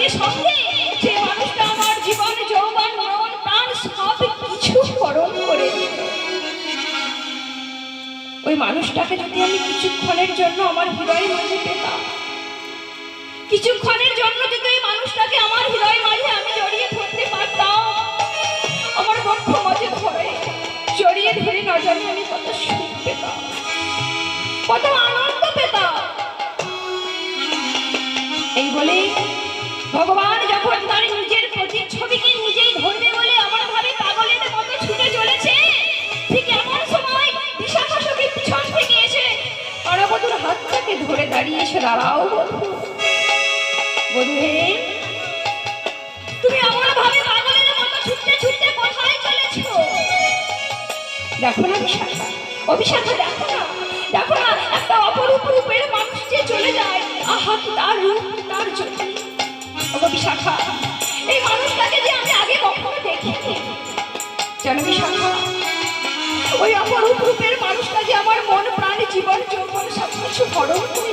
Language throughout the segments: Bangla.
যে করে ওই মানুষটাকে যদি আমি কিছুক্ষণের জন্য আমার হৃদয় মাঝে পেতাম, কিছুক্ষণের জন্য যদি এই মানুষটাকে আমার হৃদয় মাঝে এসে দাঁড়াও হে তুমি এমন ভাবে পাগলের মতো ছুটতে ছুটতে কোথায় চলেছো? দেখো না বিশাখা ও বিশাখা দেখো না। দেখো না, একটা অপরূপ রূপের মানুষ যে চলে যায়। আহা, কি তার রূপ তার ওগো বিশাখা এই মানুষটাকে যে আমি আগে কখনো দেখিনি। জানো বিশাখা ওই অপরূপ রূপের মানুষটা যে আমার মন, প্রাণ, জীবন, যৌবন সব কিছু হরণ করে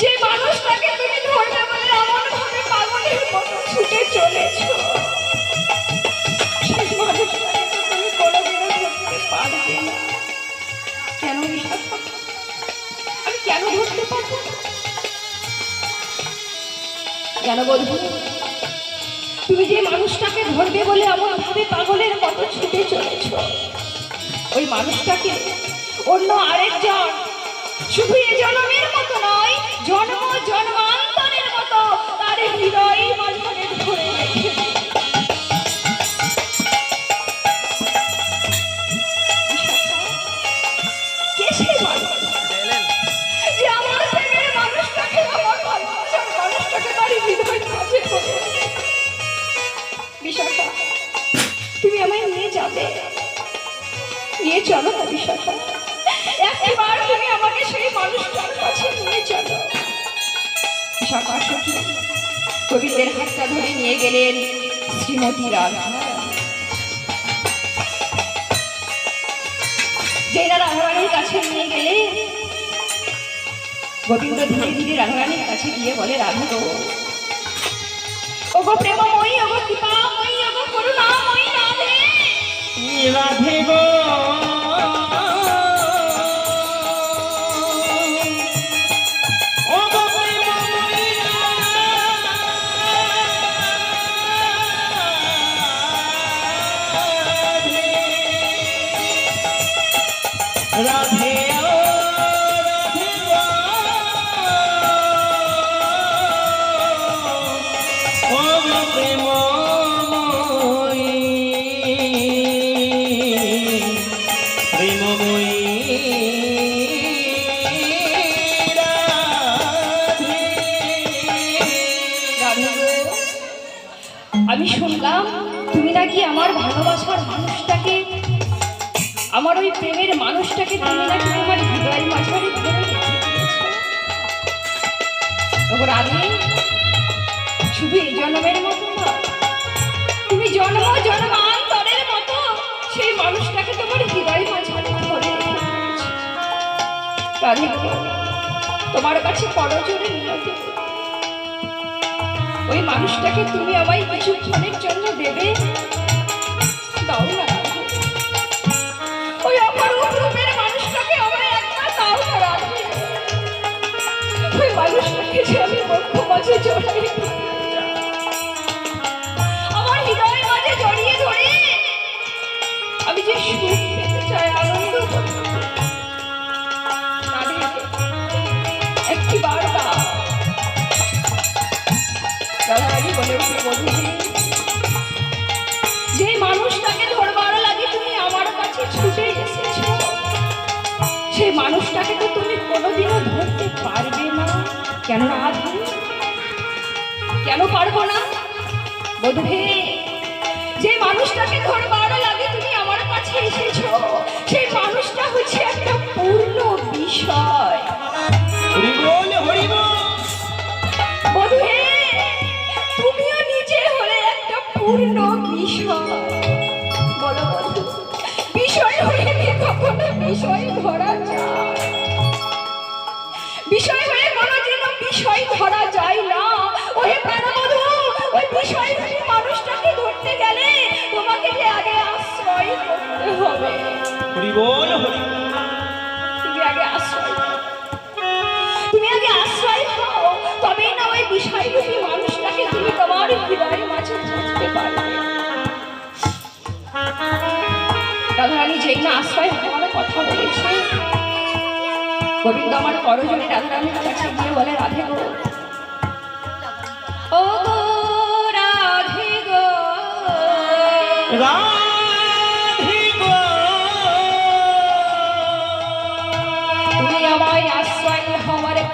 যে মানুষটাকে তুমি ধরবে বলে এমন ভাবে পাগলের মতো ছুটে চলেছো। কেন কেন বলব? তুমি যে মানুষটাকে ধরবে বলে এমন ভাবে পাগলের মতো ছুটে চলেছ। ওই মানুষটাকে অন্য আরেকজন শুধু জন্মের মতো নয়, জন্ম জন্মান্তরের মতো তার হৃদয় ধরে তুমি আমায় নিয়ে যাবে। নিয়ে চলো না একবার তুমি আমাকে কাছে নিয়ে চলো। সখী কবিদের হাতটা ধরে নিয়ে গেলেন শ্রীমতী রাধারানীর কাছে নিয়ে গেলে, গোবিন্দ ধীরে ধীরে রাধারানীর কাছে গিয়ে বলে, রাধা গো। ওগো প্রেমময়ী, ওগো কৃপাময়ী আমি শুনলাম তুমি নাকি আমার ভালোবাসার মানুষটাকে আমার ওই প্রেমের মানুষটাকে তুমি নাকি আমার হৃদয় মাঝারে রাধে শুধু এই জন্মের মতো তুমি জন্ম জন্মান্তরের মতো সেই মানুষটাকে তোমার হৃদয় মাঝারে ধরে রাধে তোমার কাছে করজোরে মিনতি ওই মানুষটাকে তুমি আমায় কিছুক্ষণের জন্য দেবে দাও না। যে আমি বক্ষ মাঝে জড়িয়ে আমার হৃদয় মাঝে জড়িয়ে ধরে। আমি যে সুখ পেতে চাই, আনন্দ একটি বার দাও রাধারানী বলে উঠে বধূজি সেই মানুষটাকে তো তুমি কোনোদিনও ধরতে পারবে না। কেন রাধা কেন পারব না? বধূহে যে মানুষটাকে ধরবার লাগে তুমি আমার কাছে এসেছ সেই মানুষটা হচ্ছে একটা পূর্ণ বিষয়। হরি বল হরি বল বধূহে তুমিও নিজে হলে একটা পূর্ণ বিষয়। বলো বধূ বিষয় হয়ে কখনো বিষয় ধরা বিষয় ধরা যায় না। ওই প্রাণবধূ ওই বিষয় মানুষটাকে ধরতে গেলে তোমাকে যে আগে আশ্রয় করতে হবে। হরি বল হরি তুমি আগে আশ্রয়। তুমি আগে আশ্রয় হও তবেই না ওই বিষয়রূপী মানুষটাকে তুমি তোমার হৃদয়ের মাঝে ধরতে পারবে। রাধারানী যেই না আশ্রয় হওয়ার কথা বলেছে গোবিন্দ আমার করজনে রাধারানীর কাছে গিয়ে বলে রাধে গো। ও গো রাধে গো।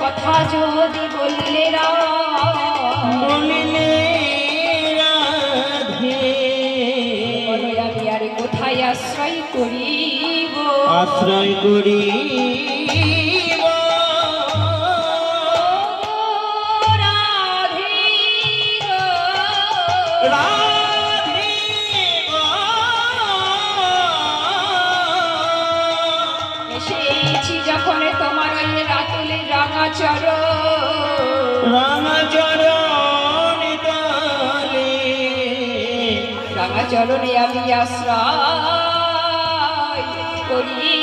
কথা যদি বললে না বলিলে আমি আর কোথায় আশ্রয় করিব? আশ্রয় করি। চরণে আমি আশ্রয় করি।